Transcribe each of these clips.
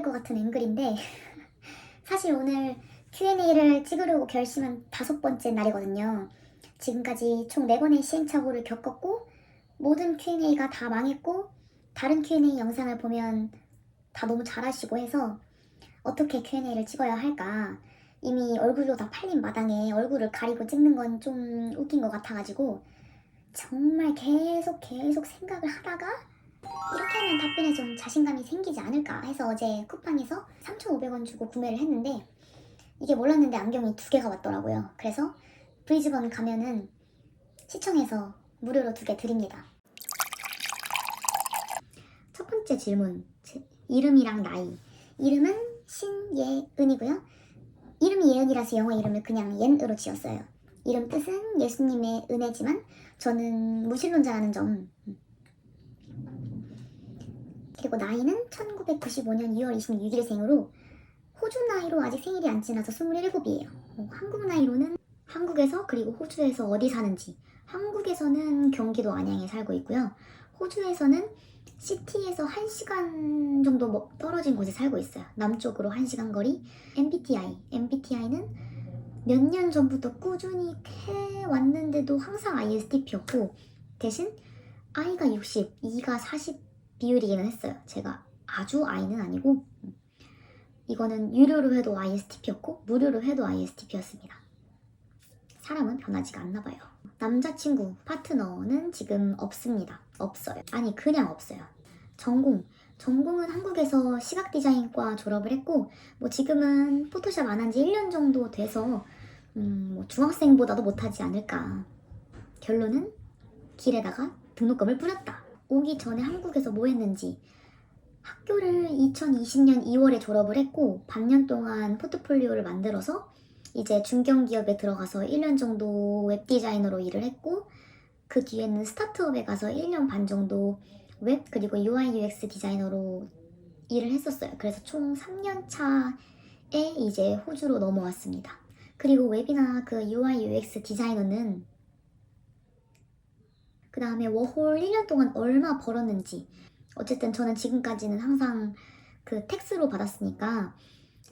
될것 같은 앵글인데 사실 오늘 Q&A를 찍으려고 결심한 다섯 번째 날이거든요. 지금까지 총 4번의 시행착오를 겪었고 모든 Q&A가 다 망했고 다른 Q&A 영상을 보면 다 너무 잘하시고 해서 어떻게 Q&A를 찍어야 할까 이미 얼굴도 다 팔린 마당에 얼굴을 가리고 찍는 건 좀 웃긴 것 같아가지고 정말 계속 계속 생각을 하다가 이렇게 하면 답변에 좀 자신감이 생기지 않을까 해서 어제 쿠팡에서 3,500원 주고 구매를 했는데 이게 몰랐는데 안경이 두 개가 왔더라고요. 그래서 브리즈번 가면은 시청해서 무료로 두 개 드립니다. 첫 번째 질문. 제- 이름이랑 나이. 이름은 신예은이고요. 이름이 예은이라서 영어 이름을 그냥 옌으로 지었어요. 이름 뜻은 예수님의 은혜지만 저는 무신론자라는 점. 그리고 나이는 1995년 2월 26일생으로 호주 나이로 아직 생일이 안 지나서 27이에요. 어, 한국 나이로는 한국에서 그리고 호주에서 어디 사는지. 한국에서는 경기도 안양에 살고 있고요. 호주에서는 시티에서 1시간 정도 뭐 떨어진 곳에 살고 있어요. 남쪽으로 1시간 거리. MBTI. MBTI는 몇 년 전부터 꾸준히 해왔는데도 항상 ISTP였고 대신 I가 60, E가 40 비율이기는 했어요. 제가 아주 I는 아니고 음. 이거는 유료로 해도 ISTP였고 무료로 해도 ISTP였습니다. 사람은 변하지가 않나 봐요. 남자친구, 파트너는 지금 없습니다. 없어요. 아니 그냥 없어요. 전공. 전공은 한국에서 시각 디자인과 졸업을 했고 뭐 지금은 포토샵 안 한 지 1년 정도 돼서 음, 뭐 중학생보다도 못하지 않을까. 결론은 길에다가 등록금을 뿌렸다. 오기 전에 한국에서 뭐 했는지 학교를 2020년 2월에 졸업을 했고 반년 동안 포트폴리오를 만들어서 이제 중견기업에 들어가서 1년 정도 웹 디자이너로 일을 했고 그 뒤에는 스타트업에 가서 1년 반 정도 웹 그리고 UI UX 디자이너로 일을 했었어요. 그래서 총 3년 차에 이제 호주로 넘어왔습니다. 그리고 웹이나 그 UI UX 디자이너는 그 다음에 워홀 1년 동안 얼마 벌었는지 어쨌든 저는 지금까지는 항상 그 텍스로 받았으니까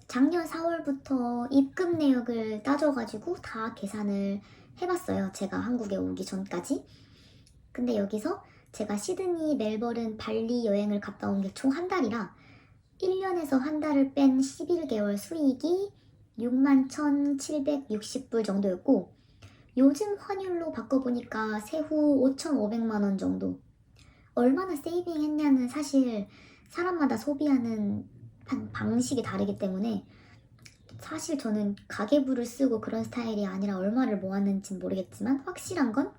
작년 4월부터 입금 내역을 따져가지고 다 계산을 해봤어요. 제가 한국에 오기 전까지. 근데 여기서 제가 시드니, 멜버른, 발리 여행을 갔다 온 게 총 한 달이라 1년에서 한 달을 뺀 11개월 수익이 61,760불 정도였고 요즘 환율로 바꿔보니까 세후 5,500만 원 정도. 얼마나 세이빙 했냐는 사실 사람마다 소비하는 방- 방식이 다르기 때문에 사실 저는 가계부를 쓰고 그런 스타일이 아니라 얼마를 모았는지 모르겠지만 확실한 건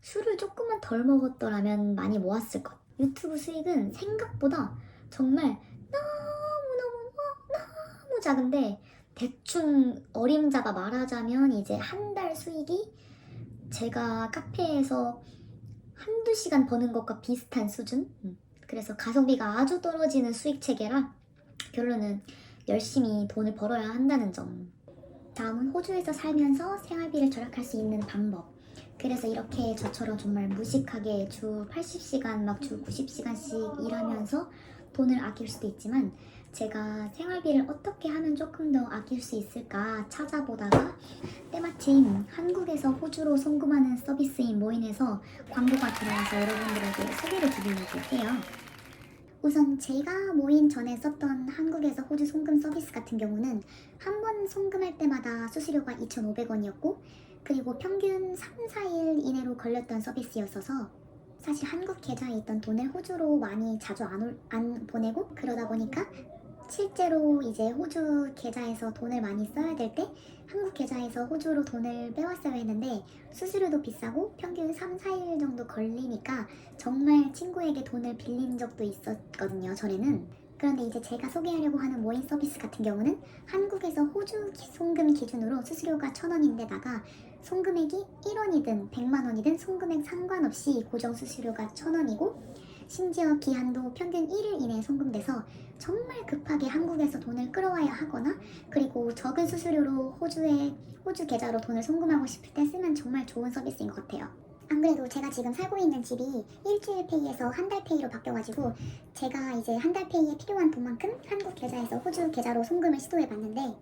술을 조금만 덜 먹었더라면 많이 모았을 것. 유튜브 수익은 생각보다 정말 너무너무 너무 작은데 대충 어림잡아 말하자면 이제 한 달 수익이 제가 카페에서 한두 시간 버는 것과 비슷한 수준? 음. 그래서 가성비가 아주 떨어지는 수익 체계라 결론은 열심히 돈을 벌어야 한다는 점. 다음은 호주에서 살면서 생활비를 절약할 수 있는 방법. 그래서 이렇게 저처럼 정말 무식하게 주 80시간, 막 주 90시간씩 일하면서 돈을 아낄 수도 있지만 제가 생활비를 어떻게 하면 조금 더 아낄 수 있을까 찾아보다가 때마침 한국에서 호주로 송금하는 서비스인 모인에서 광고가 들어와서 여러분들에게 소개를 드리려고 해요. 우선 제가 모인 전에 썼던 한국에서 호주 송금 서비스 같은 경우는 한 번 송금할 때마다 수수료가 2,500원이었고 그리고 평균 3, 4일 이내로 걸렸던 서비스였어서 사실 한국 계좌에 있던 돈을 호주로 많이 자주 안, 올- 안 보내고 그러다 보니까 실제로 이제 호주 계좌에서 돈을 많이 써야 될 때 한국 계좌에서 호주로 돈을 빼왔어야 했는데 수수료도 비싸고 평균 3, 4일 정도 걸리니까 정말 친구에게 돈을 빌린 적도 있었거든요, 전에는. 그런데 이제 제가 소개하려고 하는 모임 서비스 같은 경우는 한국에서 호주 기- 송금 기준으로 수수료가 1,000원인데다가 송금액이 1원이든 100만 원이든 송금액 상관없이 고정 수수료가 1,000원이고 심지어 기한도 평균 1일 이내에 송금돼서 정말 급하게 한국에서 돈을 끌어와야 하거나 그리고 적은 수수료로 호주에 호주 계좌로 돈을 송금하고 싶을 때 쓰면 정말 좋은 서비스인 것 같아요. 안 그래도 제가 지금 살고 있는 집이 일주일 페이에서 한 달 페이로 바뀌어가지고 제가 이제 한 달 페이에 필요한 돈만큼 한국 계좌에서 호주 계좌로 송금을 시도해봤는데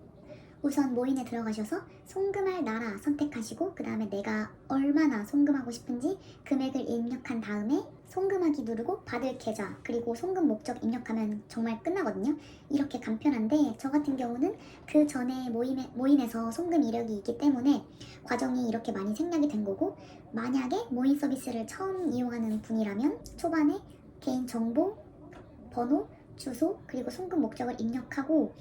우선 모인에 들어가셔서 송금할 나라 선택하시고 그 다음에 내가 얼마나 송금하고 싶은지 금액을 입력한 다음에 송금하기 누르고 받을 계좌 그리고 송금 목적 입력하면 정말 끝나거든요. 이렇게 간편한데 저 같은 경우는 그 전에 모임에, 모인에서 송금 이력이 있기 때문에 과정이 이렇게 많이 생략이 된 거고 만약에 모인 서비스를 처음 이용하는 분이라면 초반에 개인 정보, 번호, 주소 그리고 송금 목적을 입력하고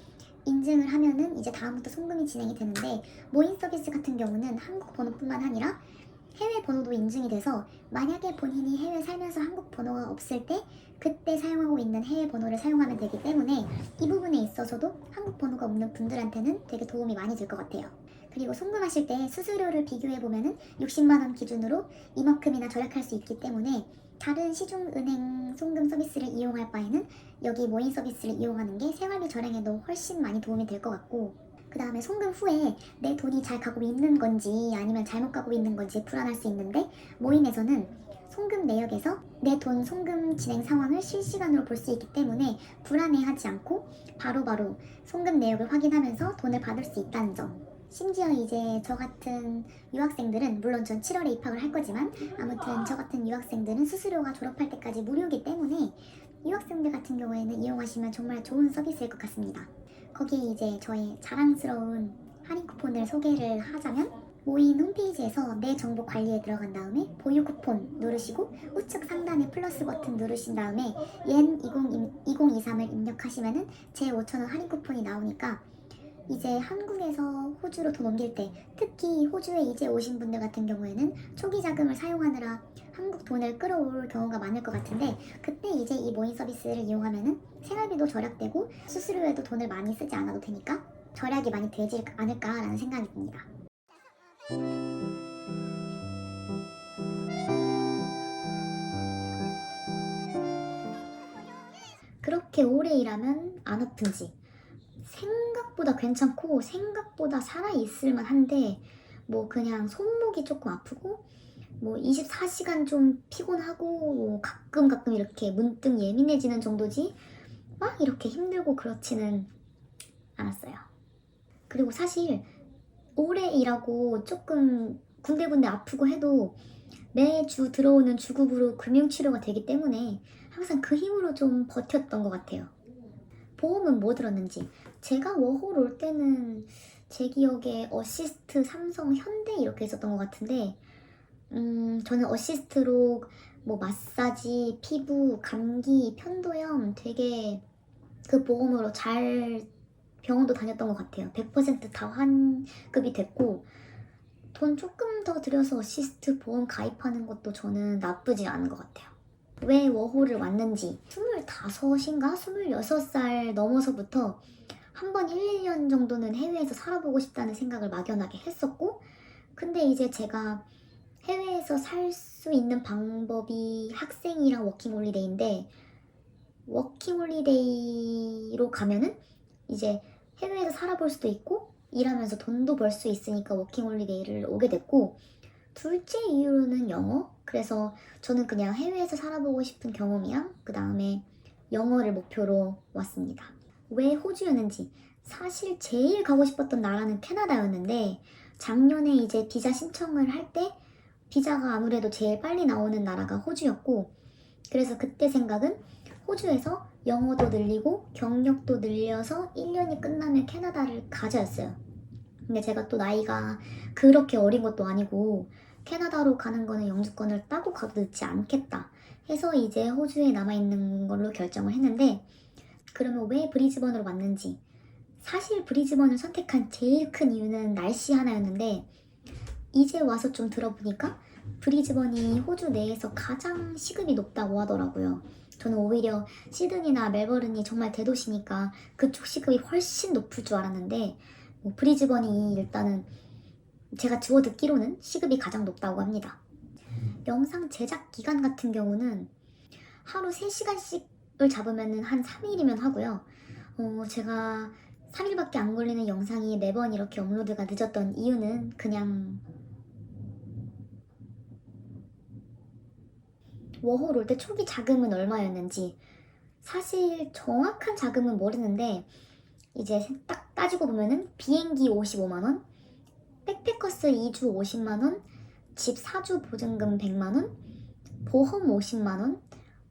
인증을 하면은 이제 다음부터 송금이 진행이 되는데 모인 서비스 같은 경우는 한국 번호뿐만 아니라 해외 번호도 인증이 돼서 만약에 본인이 해외 살면서 한국 번호가 없을 때 그때 사용하고 있는 해외 번호를 사용하면 되기 때문에 이 부분에 있어서도 한국 번호가 없는 분들한테는 되게 도움이 많이 될 것 같아요. 그리고 송금하실 때 수수료를 비교해 보면은 60만 원 기준으로 이만큼이나 절약할 수 있기 때문에 다른 시중은행 송금 서비스를 이용할 바에는 여기 모인 서비스를 이용하는 게 생활비 절약에도 훨씬 많이 도움이 될 것 같고 그 다음에 송금 후에 내 돈이 잘 가고 있는 건지 아니면 잘못 가고 있는 건지 불안할 수 있는데 모인에서는 송금 내역에서 내 돈 송금 진행 상황을 실시간으로 볼 수 있기 때문에 불안해하지 않고 바로 바로 송금 내역을 확인하면서 돈을 받을 수 있다는 점. 심지어 이제 저 같은 유학생들은 물론 전 7월에 입학을 할 거지만 아무튼 저 같은 유학생들은 수수료가 졸업할 때까지 무료이기 때문에 유학생들 같은 경우에는 이용하시면 정말 좋은 서비스일 것 같습니다. 거기에 이제 저의 자랑스러운 할인 쿠폰을 소개를 하자면 모인 홈페이지에서 내 정보 관리에 들어간 다음에 보유 쿠폰 누르시고 우측 상단에 플러스 버튼 누르신 다음에 옌 2023을 입력하시면은 제 5,000원 할인 쿠폰이 나오니까 이제 한국에서 호주로 돈 옮길 때 특히 호주에 이제 오신 분들 같은 경우에는 초기 자금을 사용하느라 한국 돈을 끌어올 경우가 많을 것 같은데 그때 이제 이 모인 서비스를 이용하면은 생활비도 절약되고 수수료에도 돈을 많이 쓰지 않아도 되니까 절약이 많이 되지 않을까라는 생각이 듭니다. 그렇게 오래 일하면 안 아픈지 생각보다 괜찮고 생각보다 살아있을만 한데 뭐 그냥 손목이 조금 아프고 뭐 24시간 좀 피곤하고 뭐 가끔 가끔 이렇게 문득 예민해지는 정도지 막 이렇게 힘들고 그렇지는 않았어요. 그리고 사실 오래 일하고 조금 군데군데 아프고 해도 매주 들어오는 주급으로 금융치료가 되기 때문에 항상 그 힘으로 좀 버텼던 것 같아요. 보험은 뭐 들었는지 제가 워홀 올 때는 제 기억에 어시스트, 삼성, 현대 이렇게 있었던 것 같은데 음, 저는 어시스트로 뭐 마사지, 피부, 감기, 편도염 되게 그 보험으로 잘 병원도 다녔던 것 같아요. 100%다 환급이 됐고 돈 조금 더 들여서 어시스트 보험 가입하는 것도 저는 나쁘지 않은 것 같아요. 왜 워홀을 왔는지 25인가 26살 넘어서부터 한 번 1, 2년 정도는 해외에서 살아보고 싶다는 생각을 막연하게 했었고 근데 이제 제가 해외에서 살 수 있는 방법이 학생이랑 워킹홀리데이인데 워킹홀리데이로 가면은 이제 해외에서 살아볼 수도 있고 일하면서 돈도 벌 수 있으니까 워킹홀리데이를 오게 됐고 둘째 이유로는 영어 그래서 저는 그냥 해외에서 살아보고 싶은 경험이랑 그 다음에 영어를 목표로 왔습니다. 왜 호주였는지 사실 제일 가고 싶었던 나라는 캐나다였는데 작년에 이제 비자 신청을 할 때 비자가 아무래도 제일 빨리 나오는 나라가 호주였고 그래서 그때 생각은 호주에서 영어도 늘리고 경력도 늘려서 1년이 끝나면 캐나다를 가자였어요. 근데 제가 또 나이가 그렇게 어린 것도 아니고 캐나다로 가는 거는 영주권을 따고 가도 늦지 않겠다 해서 이제 호주에 남아있는 걸로 결정을 했는데 그러면 왜 브리즈번으로 왔는지 사실 브리즈번을 선택한 제일 큰 이유는 날씨 하나였는데 이제 와서 좀 들어보니까 브리즈번이 호주 내에서 가장 시급이 높다고 하더라고요. 저는 오히려 시드니나 멜버른이 정말 대도시니까 그쪽 시급이 훨씬 높을 줄 알았는데 뭐 브리즈번이 일단은 제가 주워 듣기로는 시급이 가장 높다고 합니다. 영상 제작 기간 같은 경우는 하루 3시간씩 을 잡으면 한 3일이면 하고요. 어, 제가 3일밖에 안 걸리는 영상이 매번 이렇게 업로드가 늦었던 이유는 그냥 워홀 올 때 초기 자금은 얼마였는지 사실 정확한 자금은 모르는데 이제 딱 따지고 보면은 비행기 55만 원, 백패커스 2주 50만 원, 집 4주 보증금 100만 원, 보험 50만 원,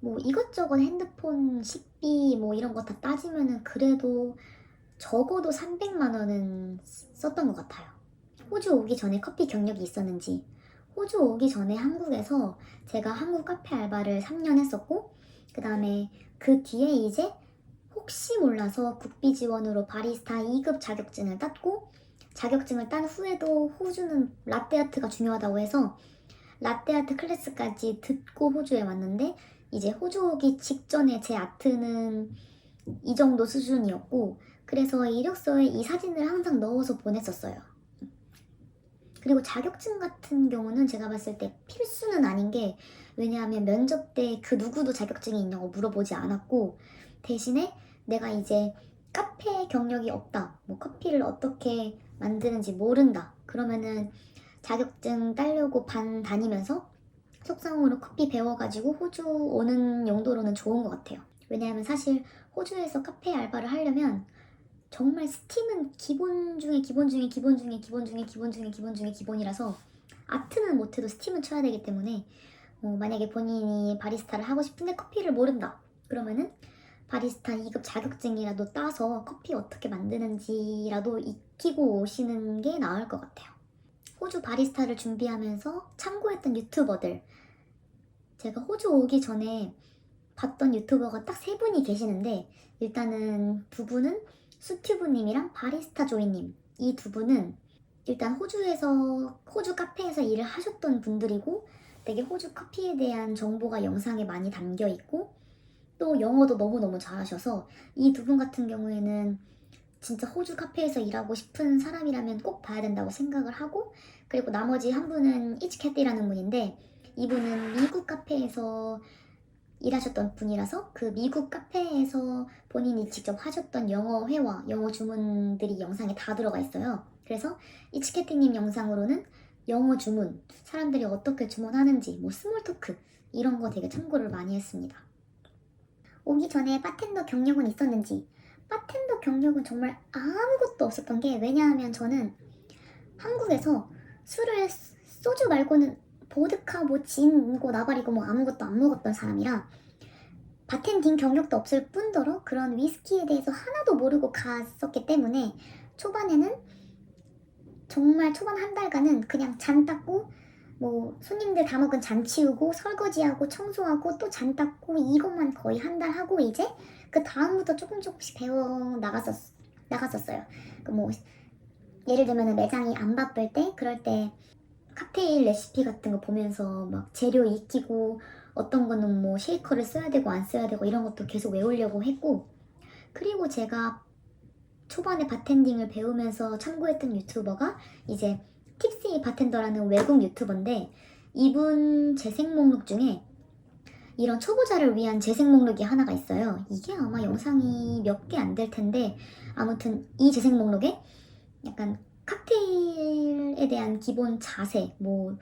뭐 이것저것 핸드폰 식비 뭐 이런 거 다 따지면은 그래도 적어도 300만 원은 썼던 것 같아요. 호주 오기 전에 커피 경력이 있었는지 호주 오기 전에 한국에서 제가 한국 카페 알바를 3년 했었고 그 다음에 그 뒤에 이제 혹시 몰라서 국비 지원으로 바리스타 2급 자격증을 땄고 자격증을 딴 후에도 호주는 라떼아트가 중요하다고 해서 라떼아트 클래스까지 듣고 호주에 왔는데 이제 호주 오기 직전에 제 아트는 이 정도 수준이었고 그래서 이력서에 이 사진을 항상 넣어서 보냈었어요. 그리고 자격증 같은 경우는 제가 봤을 때 필수는 아닌 게 왜냐하면 면접 때 그 누구도 자격증이 있냐고 물어보지 않았고 대신에 내가 이제 카페 경력이 없다. 뭐 커피를 어떻게 만드는지 모른다. 그러면은 자격증 따려고 반 다니면서 속성으로 커피 배워가지고 호주 오는 용도로는 좋은 것 같아요. 왜냐하면 사실 호주에서 카페 알바를 하려면 정말 스팀은 기본 중에 기본 중에 기본 중에 기본 중에 기본 중에 기본 중에 기본이라서 아트는 못해도 스팀은 쳐야 되기 때문에 어, 만약에 본인이 바리스타를 하고 싶은데 커피를 모른다 그러면은 바리스타 2급 자격증이라도 따서 커피 어떻게 만드는지라도 익히고 오시는 게 나을 것 같아요. 호주 바리스타를 준비하면서 참고했던 유튜버들 제가 호주 오기 전에 봤던 유튜버가 딱 세 분이 계시는데 일단은 두 분은 수튜브님이랑 바리스타 조이님. 이 두 분은 일단 호주에서 호주 카페에서 일을 하셨던 분들이고 되게 호주 커피에 대한 정보가 영상에 많이 담겨 있고 또 영어도 너무너무 잘하셔서 이 두 분 같은 경우에는 진짜 호주 카페에서 일하고 싶은 사람이라면 꼭 봐야 된다고 생각을 하고 그리고 나머지 한 분은 이치캐티라는 분인데 이분은 미국 카페에서 일하셨던 분이라서 그 미국 카페에서 본인이 직접 하셨던 영어 회화, 영어 주문들이 영상에 다 들어가 있어요. 그래서 이치캐티님 영상으로는 영어 주문, 사람들이 어떻게 주문하는지, 뭐 스몰 토크 이런 거 되게 참고를 많이 했습니다. 오기 전에 바텐더 경력은 있었는지 바텐더 경력은 정말 아무것도 없었던 게 왜냐하면 저는 한국에서 술을 소주 말고는 보드카 뭐 진고 나발이고 뭐 아무것도 안 먹었던 사람이라 바텐딩 경력도 없을 뿐더러 그런 위스키에 대해서 하나도 모르고 갔었기 때문에 초반에는 정말 초반 한 달간은 그냥 잔 닦고 뭐 손님들 다 먹은 잔 치우고 설거지하고 청소하고 또 잔 닦고 이것만 거의 한 달 하고 이제 그 다음부터 조금 조금씩 배워 나갔었 나갔었어요. 그 뭐 예를 들면 매장이 안 바쁠 때 그럴 때 칵테일 레시피 같은 거 보면서 막 재료 익히고 어떤 거는 뭐 쉐이커를 써야 되고 안 써야 되고 이런 것도 계속 외우려고 했고 그리고 제가 초반에 바텐딩을 배우면서 참고했던 유튜버가 이제 팁시 바텐더라는 외국 유튜버인데 이분 재생 목록 중에 이런 초보자를 위한 재생 목록이 하나가 있어요. 이게 아마 영상이 몇 개 안 될 텐데 아무튼 이 재생 목록에 약간 칵테일에 대한 기본 자세, 뭐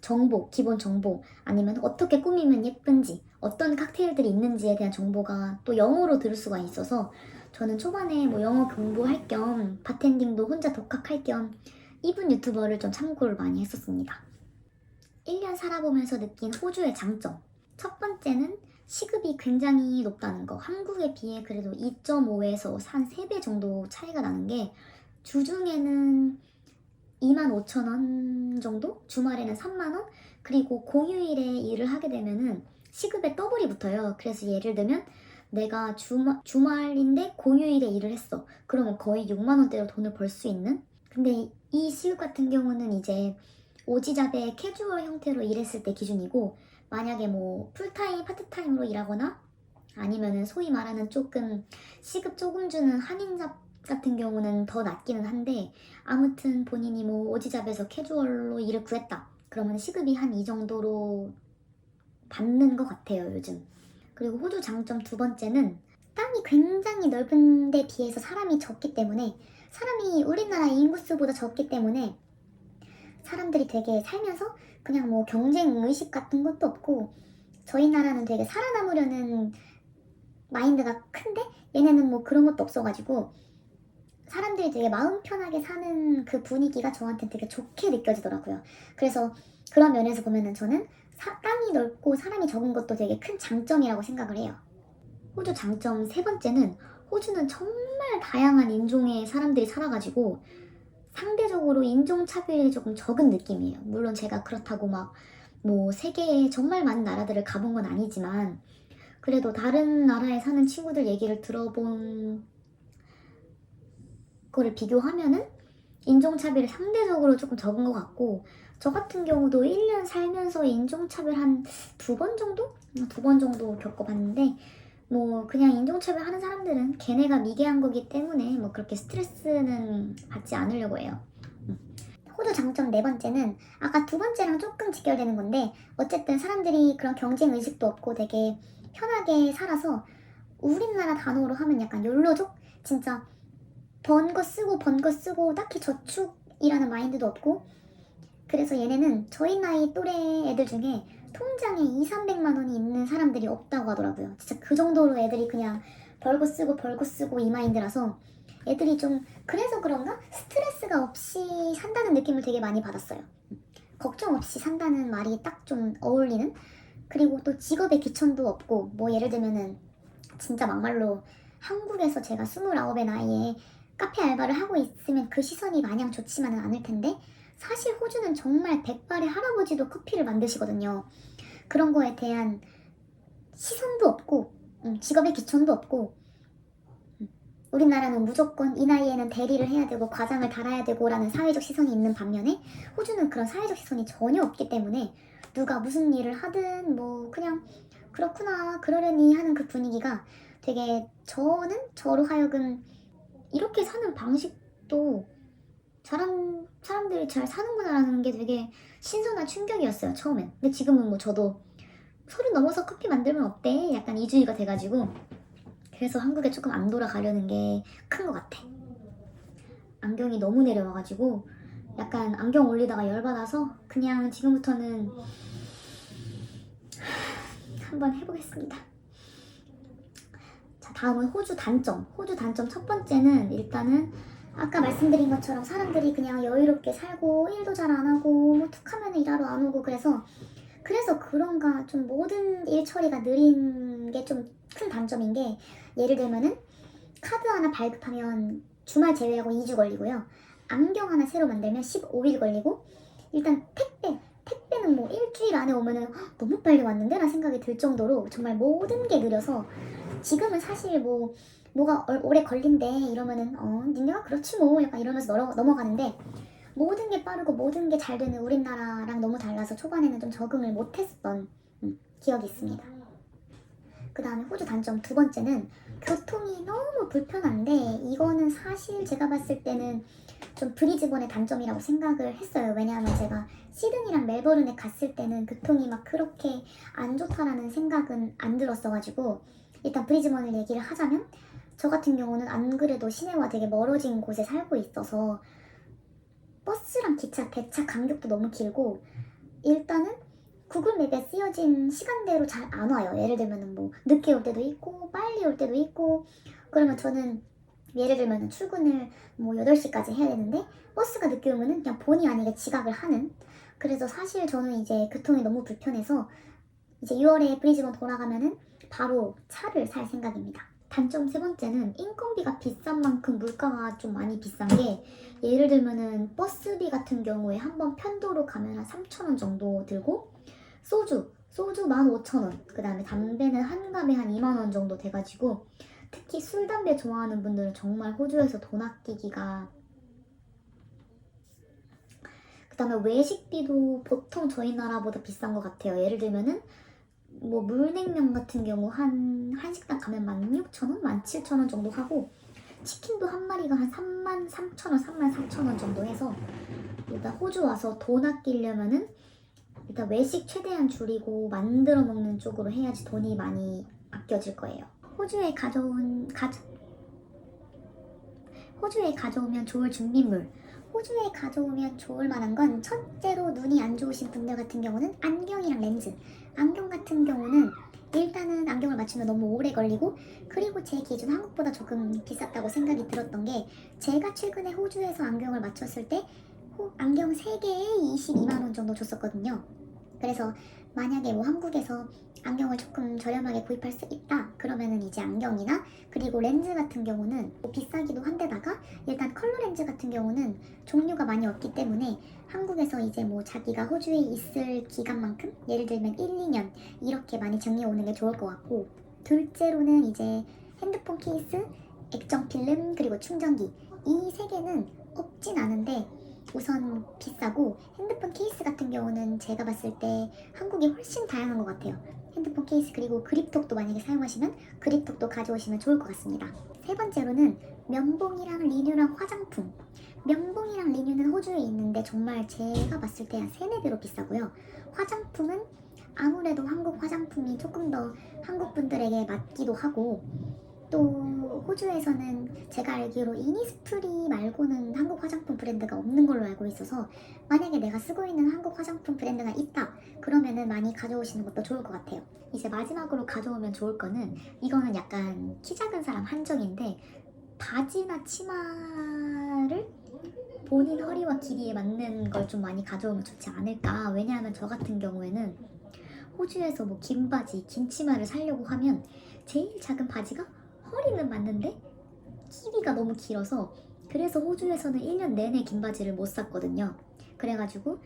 정보, 기본 정보 아니면 어떻게 꾸미면 예쁜지 어떤 칵테일들이 있는지에 대한 정보가 또 영어로 들을 수가 있어서 저는 초반에 뭐 영어 공부할 겸 바텐딩도 혼자 독학할 겸 이분 유튜버를 좀 참고를 많이 했었습니다. 1년 살아보면서 느낀 호주의 장점. 첫 번째는 시급이 굉장히 높다는 거. 한국에 비해 그래도 2.5에서 한 3배 정도 차이가 나는 게 주중에는 2만 5천 원 정도? 주말에는 3만 원? 그리고 공휴일에 일을 하게 되면은 시급에 더블이 붙어요. 그래서 예를 들면 내가 주말, 주말인데 공휴일에 일을 했어. 그러면 거의 6만 원대로 돈을 벌 수 있는? 근데 이 시급 같은 경우는 이제 오지잡의 캐주얼 형태로 일했을 때 기준이고 만약에 뭐 풀타임, 파트타임으로 일하거나 아니면은 소위 말하는 조금 시급 조금 주는 한인잡 같은 경우는 더 낮기는 한데 아무튼 본인이 뭐 오지잡에서 캐주얼로 일을 구했다. 그러면 시급이 한 이 정도로 받는 것 같아요, 요즘. 그리고 호주 장점 두 번째는 땅이 굉장히 넓은 데 비해서 사람이 적기 때문에 사람이 우리나라 인구수보다 적기 때문에 사람들이 되게 살면서 그냥 뭐 경쟁 의식 같은 것도 없고 저희 나라는 되게 살아남으려는 마인드가 큰데 얘네는 뭐 그런 것도 없어가지고 사람들이 되게 마음 편하게 사는 그 분위기가 저한테 되게 좋게 느껴지더라고요. 그래서 그런 면에서 보면은 저는 사- 땅이 넓고 사람이 적은 것도 되게 큰 장점이라고 생각을 해요. 호주 장점 세 번째는 호주는 정말 다양한 인종의 사람들이 살아가지고 상대적으로 인종차별이 조금 적은 느낌이에요. 물론 제가 그렇다고 막 뭐 세계에 정말 많은 나라들을 가본 건 아니지만 그래도 다른 나라에 사는 친구들 얘기를 들어본 거를 비교하면은 인종차별이 상대적으로 조금 적은 것 같고 저 같은 경우도 1년 살면서 인종차별 한 두 번 정도? 두 번 정도 겪어봤는데 뭐 그냥 인종차별 하는 사람들은 걔네가 미개한 거기 때문에 뭐 그렇게 스트레스는 받지 않으려고 해요. 음. 호주 장점 네 번째는 아까 두 번째랑 조금 직결되는 건데 어쨌든 사람들이 그런 경쟁 의식도 없고 되게 편하게 살아서 우리나라 단어로 하면 약간 욜로족? 진짜 번 거 쓰고 번 거 쓰고 딱히 저축이라는 마인드도 없고 그래서 얘네는 저희 나이 또래 애들 중에 통장에 2, 300만 원이 있는 사람들이 없다고 하더라고요. 진짜 그 정도로 애들이 그냥 벌고 쓰고 벌고 쓰고 이 마인드라서 애들이 좀 그래서 그런가 스트레스가 없이 산다는 느낌을 되게 많이 받았어요. 걱정 없이 산다는 말이 딱 좀 어울리는 그리고 또 직업에 귀천도 없고 뭐 예를 들면은 진짜 막말로 한국에서 제가 29의 나이에 카페 알바를 하고 있으면 그 시선이 마냥 좋지만은 않을 텐데 사실 호주는 정말 백발의 할아버지도 커피를 만드시거든요. 그런 거에 대한 시선도 없고 음, 직업의 기천도 없고 음, 우리나라는 무조건 이 나이에는 대리를 해야 되고 과장을 달아야 되고라는 사회적 시선이 있는 반면에 호주는 그런 사회적 시선이 전혀 없기 때문에 누가 무슨 일을 하든 뭐 그냥 그렇구나 그러려니 하는 그 분위기가 되게 저는 저로 하여금 이렇게 사는 방식도 사람, 사람들이 잘 사는구나라는 게 되게 신선한 충격이었어요, 처음엔. 근데 지금은 뭐 저도 서른 넘어서 커피 만들면 어때? 약간 이주의가 돼가지고. 그래서 한국에 조금 안 돌아가려는 게 큰 것 같아. 안경이 너무 내려와가지고 약간 안경 올리다가 열받아서 그냥 지금부터는 한번 해보겠습니다. 자, 다음은 호주 단점. 호주 단점 첫 번째는 일단은 아까 말씀드린 것처럼 사람들이 그냥 여유롭게 살고 일도 잘 안 하고 뭐 툭하면 일하러 안 오고 그래서 그래서 그런가 좀 모든 일 처리가 느린 게 좀 큰 단점인 게 예를 들면은 카드 하나 발급하면 주말 제외하고 2주 걸리고요. 안경 하나 새로 만들면 15일 걸리고 일단 택배 택배는 뭐 일주일 안에 오면은 "헉, 너무 빨리 왔는데 라는 생각이 들 정도로 정말 모든 게 느려서 지금은 사실 뭐 뭐가 얼- 오래 걸린대 이러면은 어 니네가 그렇지 뭐 약간 이러면서 넘어, 넘어가는데 모든 게 빠르고 모든 게 잘 되는 우리나라랑 너무 달라서 초반에는 좀 적응을 못했었던 음, 기억이 있습니다. 그 다음에 호주 단점 두 번째는 교통이 너무 불편한데 이거는 사실 제가 봤을 때는 좀 브리즈번의 단점이라고 생각을 했어요. 왜냐하면 제가 시드니랑 멜버른에 갔을 때는 교통이 막 그렇게 안 좋다라는 생각은 안 들었어가지고 일단 브리즈번을 얘기를 하자면 저 같은 경우는 안 그래도 시내와 되게 멀어진 곳에 살고 있어서 버스랑 기차, 배차 간격도 너무 길고 일단은 구글 맵에 쓰여진 시간대로 잘 안 와요. 예를 들면은 뭐 늦게 올 때도 있고 빨리 올 때도 있고 그러면 저는 예를 들면은 출근을 뭐 8시까지 해야 되는데 버스가 늦게 오면은 그냥 본의 아니게 지각을 하는 그래서 사실 저는 이제 교통이 너무 불편해서 이제 6월에 브리즈번 돌아가면은 바로 차를 살 생각입니다. 단점 세 번째는 인건비가 비싼 만큼 물가가 좀 많이 비싼 게 예를 들면은 버스비 같은 경우에 한 번 편도로 가면 한 3,000원 정도 들고 소주 소주 15,000원. 그 다음에 담배는 한 갑에 한 2만원 정도 돼가지고 특히 술 담배 좋아하는 분들은 정말 호주에서 돈 아끼기가 그 다음에 외식비도 보통 저희 나라보다 비싼 것 같아요. 예를 들면은 뭐 물냉면 같은 경우 한 한 식당 가면 16,000원, 17,000원 정도 하고 치킨도 한 마리가 한 3만 3천원, 3만 3천원 정도 해서 일단 호주 와서 돈 아끼려면은 일단 외식 최대한 줄이고 만들어 먹는 쪽으로 해야지 돈이 많이 아껴질 거예요. 호주에 가져온 가 호주에 가져오면 좋을 준비물. 호주에 가져오면 좋을 만한 건 첫째로 눈이 안 좋으신 분들 같은 경우는 안경이랑 렌즈. 안경 같은 경우는 일단은 안경을 맞추면 너무 오래 걸리고 그리고 제 기준 한국보다 조금 비쌌다고 생각이 들었던 게 제가 최근에 호주에서 안경을 맞췄을 때 호- 안경 3개에 22만 원 정도 줬었거든요. 그래서 만약에 뭐 한국에서 안경을 조금 저렴하게 구입할 수 있다 그러면은 이제 안경이나 그리고 렌즈 같은 경우는 뭐 비싸기도 한데다가 일단 컬러 렌즈 같은 경우는 종류가 많이 없기 때문에 한국에서 이제 뭐 자기가 호주에 있을 기간만큼 예를 들면 1, 2년 이렇게 많이 정리해 오는 게 좋을 것 같고 둘째로는 이제 핸드폰 케이스, 액정 필름 그리고 충전기 이 세 개는 없진 않은데 우선 비싸고 핸드폰 케이스 같은 경우는 제가 봤을 때 한국이 훨씬 다양한 것 같아요. 핸드폰 케이스 그리고 그립톡도 만약에 사용하시면 그립톡도 가져오시면 좋을 것 같습니다. 세 번째로는 면봉이랑 리뉴랑 화장품. 면봉이랑 리뉴는 호주에 있는데 정말 제가 봤을 때한 세네 배로 비싸고요. 화장품은 아무래도 한국 화장품이 조금 더 한국 분들에게 맞기도 하고 또 호주에서는 제가 알기로 이니스프리 말고는 한국 화장품 브랜드가 없는 걸로 알고 있어서 만약에 내가 쓰고 있는 한국 화장품 브랜드가 있다 그러면은 많이 가져오시는 것도 좋을 것 같아요. 이제 마지막으로 가져오면 좋을 거는 이거는 약간 키 작은 사람 한정인데 바지나 치마를 본인 허리와 길이에 맞는 걸 좀 많이 가져오면 좋지 않을까. 왜냐하면 저 같은 경우에는 호주에서 뭐 긴 바지, 긴 치마를 사려고 하면 제일 작은 바지가 허리는 맞는데 길이가 너무 길어서 그래서 호주에서는 1년 내내 긴 바지를 못 샀거든요. 그래가지고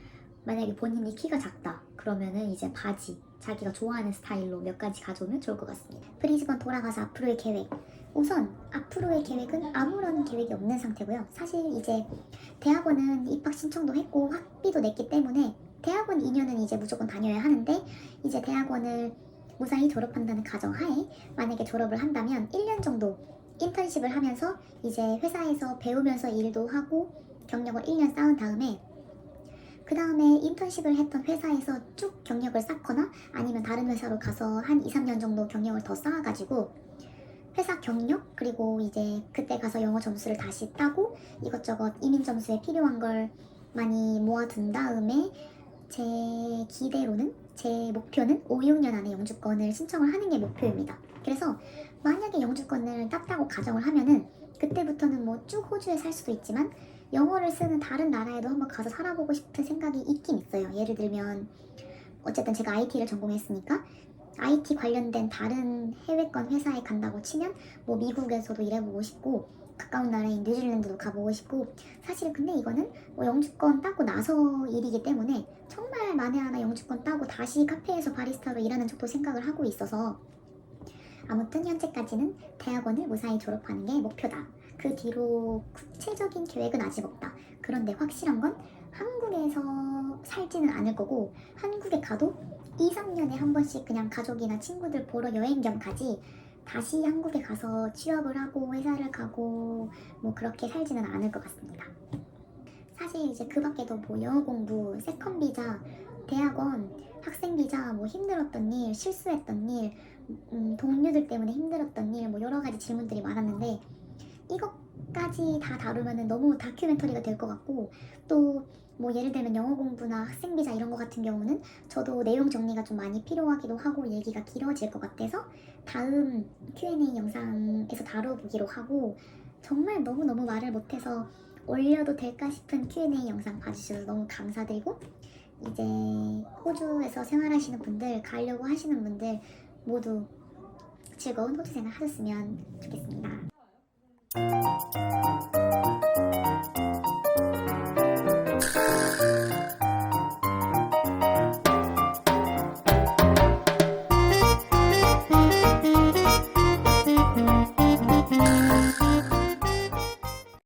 만약에 본인이 키가 작다 그러면은 이제 바지 자기가 좋아하는 스타일로 몇 가지 가져오면 좋을 것 같습니다. 브리즈번 돌아가서 앞으로의 계획. 우선 앞으로의 계획은 아무런 계획이 없는 상태고요. 사실 이제 대학원은 입학 신청도 했고 학비도 냈기 때문에 대학원 2년은 이제 무조건 다녀야 하는데 이제 대학원을 무사히 졸업한다는 가정하에 만약에 졸업을 한다면 1년 정도 인턴십을 하면서 이제 회사에서 배우면서 일도 하고 경력을 1년 쌓은 다음에 그 다음에 인턴십을 했던 회사에서 쭉 경력을 쌓거나 아니면 다른 회사로 가서 한 2, 3년 정도 경력을 더 쌓아가지고 회사 경력 그리고 이제 그때 가서 영어 점수를 다시 따고 이것저것 이민 점수에 필요한 걸 많이 모아둔 다음에 제 기대로는 제 목표는 5, 6년 안에 영주권을 신청을 하는 게 목표입니다. 그래서 만약에 영주권을 땄다고 가정을 하면은 그때부터는 뭐 쭉 호주에 살 수도 있지만 영어를 쓰는 다른 나라에도 한번 가서 살아보고 싶은 생각이 있긴 있어요. 예를 들면 어쨌든 제가 IT를 전공했으니까 IT 관련된 다른 해외권 회사에 간다고 치면 뭐 미국에서도 일해보고 싶고 가까운 나라인 뉴질랜드도 가보고 싶고 사실 근데 이거는 뭐 영주권 따고 나서 일이기 때문에 정말 만에 하나 영주권 따고 다시 카페에서 바리스타로 일하는 쪽도 생각을 하고 있어서 아무튼 현재까지는 대학원을 무사히 졸업하는 게 목표다. 그 뒤로 구체적인 계획은 아직 없다. 그런데 확실한 건 한국에서 살지는 않을 거고 한국에 가도 2, 3년에 한 번씩 그냥 가족이나 친구들 보러 여행 겸 가지 다시 한국에 가서 취업을 하고 회사를 가고 뭐 그렇게 살지는 않을 것 같습니다. 사실 이제 그 밖에도 뭐 영어 공부, 세컨 비자, 대학원, 학생 비자, 뭐 힘들었던 일, 실수했던 일, 음, 동료들 때문에 힘들었던 일, 뭐 여러 가지 질문들이 많았는데 까지 다 다루면은 너무 다큐멘터리가 될 것 같고 또 뭐 예를 들면 영어 공부나 학생 비자 이런 거 같은 경우는 저도 내용 정리가 좀 많이 필요하기도 하고 얘기가 길어질 것 같아서 다음 Q&A 영상에서 다뤄보기로 하고 정말 너무너무 말을 못해서 올려도 될까 싶은 Q&A 영상 봐주셔서 너무 감사드리고 이제 호주에서 생활하시는 분들 가려고 하시는 분들 모두 즐거운 호주 생활 하셨으면 좋겠습니다. Thank you.